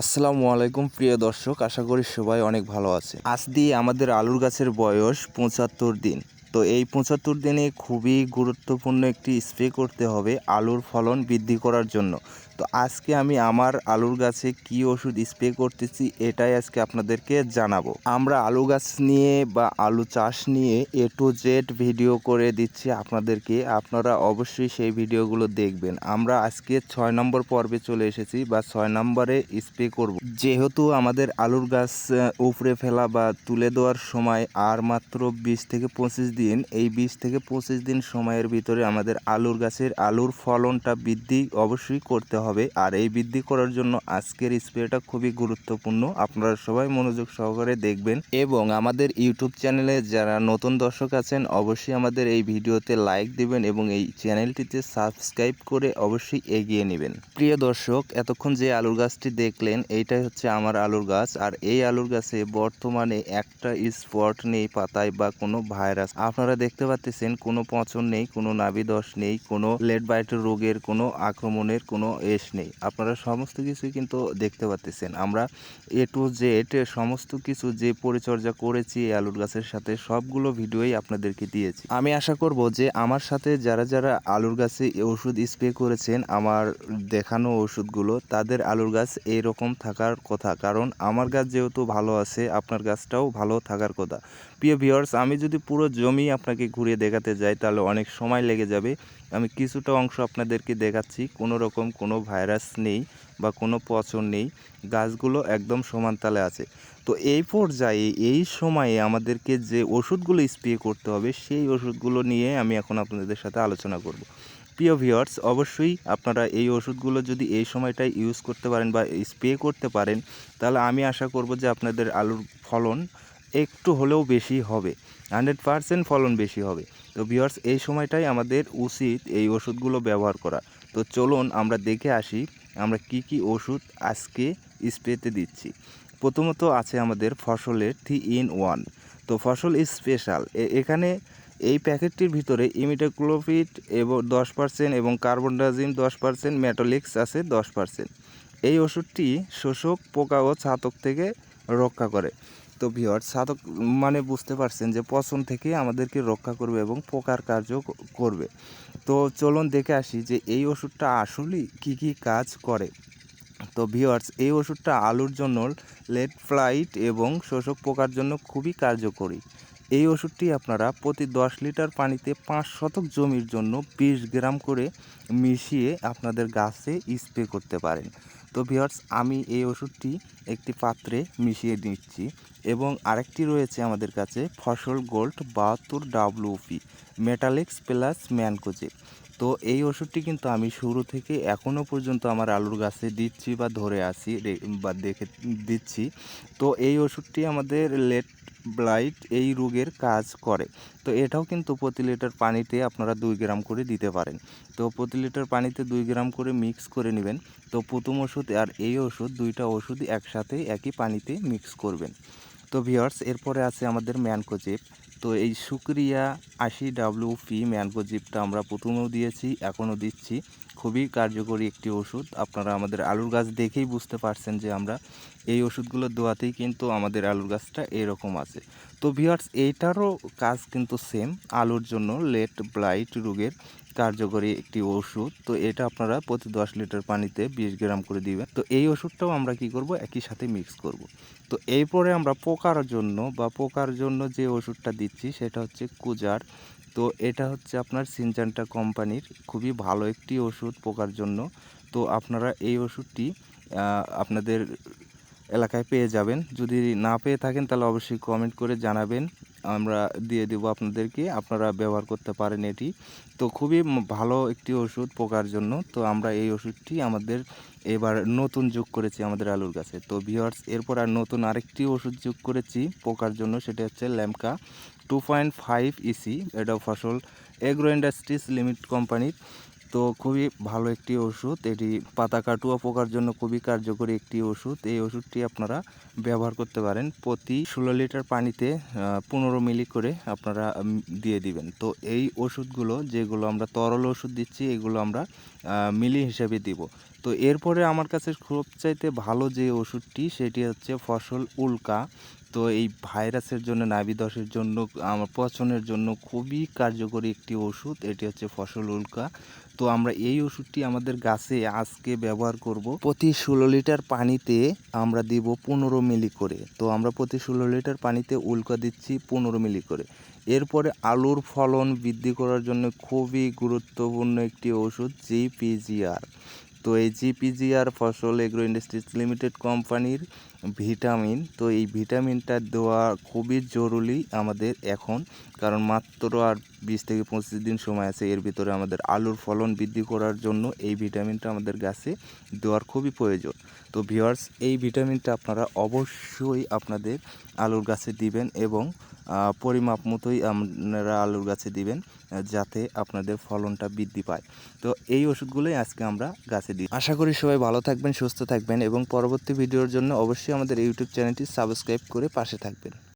আসসালামু আলাইকুম, প্রিয় দর্শক। আশা করি সবাই অনেক ভালো আছে আজ দিয়ে আমাদের আলুর গাছের বয়স পঁচাত্তর দিন। তো এই পঁচাত্তর দিনে খুবই গুরুত্বপূর্ণ একটি স্প্রে করতে হবে আলুর ফলন বৃদ্ধি করার জন্য। তো আজকে আমি আমার আলুর গাছে কি ওষুধ স্প্রে করতেছি এটাই আজকে আপনাদেরকে জানাব। আমরা আলু গাছ নিয়ে বা আলু চাষ নিয়ে এ টু জেড ভিডিও করে দিচ্ছি আপনাদেরকে। আপনারা অবশ্যই সেই ভিডিওগুলো দেখবেন। আমরা আজকে ছয় নম্বর পর্বে চলে এসেছি বা ছয় নম্বরে স্প্রে করব। যেহেতু আমাদের আলুর গাছ উপড়ে ফেলা বা তুলে দেওয়ার সময় আর মাত্র বিশ থেকে পঁচিশ দিন এই বিশ থেকে পঁচিশ দিন সময়ের ভিতরে আমাদের আলুর গাছের আলুর ফলনটা বৃদ্ধি অবশ্যই করতে হবে। আর এই বৃদ্ধি করার জন্য আজকের স্প্রেটা খুবই গুরুত্বপূর্ণ। আপনারা সবাই মনোযোগ সহকারে দেখবেন। এবং আমাদের ইউটিউব চ্যানেলে যারা নতুন দর্শক আছেন, অবশ্যই আমাদের এই ভিডিওতে লাইক দিবেন এবং এই চ্যানেলটিতে সাবস্ক্রাইব করে অবশ্যই এগিয়ে নেবেন। প্রিয় দর্শক, এতক্ষণ যে আলুর গাছটি দেখলেন, এইটাই হচ্ছে আমার আলুর গাছ। আর এই আলুর গাছে বর্তমানে একটা স্পট নেই পাতায় বা কোনো ভাইরাস। আপনারা দেখতে পাচ্ছেন কোনো পচন নেই, কোনো নাভিদশ নেই, কোনো লেড বাইট রোগের, কোনো আক্রমণের, কোনো এস নেই। আপনারা সমস্ত কিছুই কিন্তু দেখতে পাচ্ছেন আমরা এ টু জেড সমস্ত কিছু যে পরিচর্যা করেছি আলুর গাছের সাথে, সবগুলো ভিডিওই আপনাদেরকে দিয়েছি। আমি আশা করব যে আমার সাথে যারা যারা আলুর গাছে ওষুধ স্প্রে করেছেন, আমার দেখানো ওষুধগুলো, তাদের আলুর গাছ এইরকম থাকার কথা। কারণ আমার গাছ যেহেতু ভালো আছে, আপনার গাছটাও ভালো থাকার কথা। প্রিয় ভিউয়ার্স, আমি যদি পুরো জমি আপনাকে ঘুরিয়ে দেখাতে যাই, তাহলে অনেক সময় লেগে যাবে। আমি কিছুটা অংশ আপনাদেরকে দেখাচ্ছি, কোনো রকম কোনো ভাইরাস নেই বা কোনো পচন নেই, গাছগুলো একদম সমান তালে আছে। তো এই পর্যায়ে, এই সময়ে আমাদেরকে যে ওষুধগুলো স্প্রে করতে হবে, সেই ওষুধগুলো নিয়ে আমি এখন আপনাদের সাথে আলোচনা করব। প্রিয় ভিউয়ার্স, অবশ্যই আপনারা এই ওষুধগুলো যদি এই সময়টায় ইউজ করতে পারেন বা স্প্রে করতে পারেন, তাহলে আমি আশা করব যে আপনাদের আলুর ফলন একটু হলেও বেশি হবে। হান্ড্রেড পারসেন্ট ফলন বেশি হবে। তো ভিউয়ার্স, এই সময়টাই আমাদের উচিত এই ওষুধগুলো ব্যবহার করা। তো চলুন আমরা দেখে আসি আমরা কি কি ওষুধ আজকে স্প্রেতে দিচ্ছি। প্রথমত আছে আমাদের ফসলের থ্রি ইন ওয়ান। তো ফসল স্পেশাল। এখানে এই প্যাকেটটির ভিতরে ইমিটাক্লোপিড এবং দশ পার্সেন্ট এবং কার্বনডাজিম দশ পার্সেন্ট মেটোলিক্স আছে দশ পার্সেন্ট। এই ওষুধটি শোষক, পোকা ও ছাতক থেকে রক্ষা করে। তো ভিওর ছাতক মানে বুঝতে পারছেন যে পচন থেকে আমাদেরকে রক্ষা করবে এবং পোকার কার্য করবে। তো চলুন দেখে আসি যে এই ওষুধটা আসলেই কী কী কাজ করে। তো ভিওয়ার্স এই ওষুধটা আলুর জন্য লেট ফ্লাইট এবং শোষক পোকার জন্য খুবই কার্যকরী। এই ওষুধটি আপনারা প্রতি দশ লিটার পানিতে পাঁচ শতক জমির জন্য বিশ গ্রাম করে মিশিয়ে আপনাদের গাছে স্প্রে করতে পারেন। তো ভিওয়ার্স আমি এই ওষুধটি একটি পাত্রে মিশিয়ে দিচ্ছি এবং আরেকটি রয়েছে আমাদের কাছে, ফসল গোল্ড বাহাত্তর ডাব্লিউপি মেটালিক্স প্লাস ম্যানকোজেব তো এই ওষুধটি কিন্তু আমি শুরু থেকে এখনও পর্যন্ত আমার আলুর গাছে দিচ্ছি বা ধরে আসি বা দেখে দিচ্ছি। তো এই ওষুধটি আমাদের লেট ব্লাইট এই রোগের কাজ করে। তো এটাও কিন্তু প্রতি লিটার পানিতে আপনারা দুই গ্রাম করে দিতে পারেন। তো প্রতি লিটার পানিতে দুই গ্রাম করে মিক্স করে নেবেন। তো প্রথম ওষুধ আর এই ওষুধ দুইটা ওষুধ একসাথে একই পানিতে মিক্স করবেন। তো ভিওর্স এরপরে আছে আমাদের ম্যানকোজেব। তো এই শুক্রিয়া আশি ডাব্লিউপি ম্যানকোজিপটা আমরা প্রথমেও দিয়েছি, এখনও দিচ্ছি। খুবই কার্যকরী একটি ওষুধ। আপনারা আমাদের আলুর গাছ দেখেই বুঝতে পারছেন যে আমরা এই ওষুধগুলো দেওয়াতেই কিন্তু আমাদের আলুর গাছটা এরকম আছে। তো ভিওয়ার্স এইটারও কাজ কিন্তু সেম আলুর জন্য লেট ব্লাইট রোগের কার্যকরী একটি ওষুধ। তো এটা আপনারা প্রতি দশ লিটার পানিতে বিশ গ্রাম করে দিবেন। তো এই ওষুধটাও আমরা কি করব? একই সাথে মিক্স করব। তো এরপরে আমরা পোকার জন্য বা পোকার জন্য যে ওষুধটা দিচ্ছি, সেটা হচ্ছে কুজার তো এটা হচ্ছে আপনার সিনচানটা কোম্পানির খুবই ভালো একটি ওষুধ পোকার জন্য। তো আপনারা এই ওষুধটি আপনাদের এলাকায় পেয়ে যাবেন। যদি না পেয়ে থাকেন তাহলে অবশ্যই কমেন্ট করে জানাবেন। আমরা দিয়ে দেবো আপনাদেরকে, আপনারা ব্যবহার করতে পারেন এটি। তো খুবই ভালো একটি ওষুধ পোকার জন্য। তো আমরা এই ওষুধটি আমাদের এবার নতুন যোগ করেছি আমাদের আলুর গাছে। তো ভিওয়ার্স এরপর আর নতুন আরেকটি ওষুধ যোগ করেছি পোকার জন্য, সেটা হচ্ছে ল্যামকা টু পয়েন্ট ফাইভ ইসি। এটা ফসল এগ্রো ইন্ডাস্ট্রিজ লিমিট কোম্পানির। তো খুবই ভালো একটি ওষুধ। এটি পাতা কাটুয়া পোকার জন্য খুবই কার্যকরী একটি ওষুধ। এই ওষুধটি আপনারা ব্যবহার করতে পারেন প্রতি ষোলো লিটার পানিতে পনেরো মিলি করে আপনারা দিয়ে দিবেন। তো এই ওষুধগুলো যেগুলো আমরা তরল ওষুধ দিচ্ছি, এগুলো আমরা মিলি হিসেবে দিব। তো এরপরে আমার কাছে সবচাইতে ভালো যে ওষুধটি, সেটি হচ্ছে ফসল উল্কা। তো এই ভাইরাসের জন্য, নাভি দশের জন্য, আমার পচনের জন্য খুবই কার্যকরী একটি ওষুধ, এটি হচ্ছে ফসল উল্কা। তো আমরা এই ওষুধটি আমাদের গাছে আজকে ব্যবহার করব। প্রতি ষোলো লিটার পানিতে আমরা দিব পনেরো মিলি করে। তো আমরা প্রতি ষোলো লিটার পানিতে উল্কা দিচ্ছি পনেরো মিলি করে। এরপরে আলুর ফলন বৃদ্ধি করার জন্য খুবই গুরুত্বপূর্ণ একটি ওষুধ জিপিজিআর তো এই GPGR Fasal agro industries limited কোম্পানির ভিটামিন, তো এই ভিটামিনটা দেওয়া খুবই জরুরি আমাদের এখন, কারণ মাত্র আর বিশ থেকে পঁচিশ দিন সময় আছে, এর ভিতরে আমাদের আলুর ফলন বৃদ্ধি করার জন্য এই ভিটামিনটা আমাদের গাছে দেওয়ার খুবই প্রয়োজন। তো ভিওয়ার্স এই ভিটামিনটা আপনারা অবশ্যই আপনাদের আলুর গাছে দিবেন এবং পরিমাপ মতোই আপনারা আলুর গাছে দিবেন যাতে আপনাদের ফলনটা বৃদ্ধি পায়। তো এই ওষুধগুলোই আজকে আমরা গাছে দিই। আশা করি সবাই ভালো থাকবেন, সুস্থ থাকবেন এবং পরবর্তী ভিডিওর জন্য অবশ্যই আমাদের ইউটিউব চ্যানেলটি সাবস্ক্রাইব করে পাশে থাকবেন।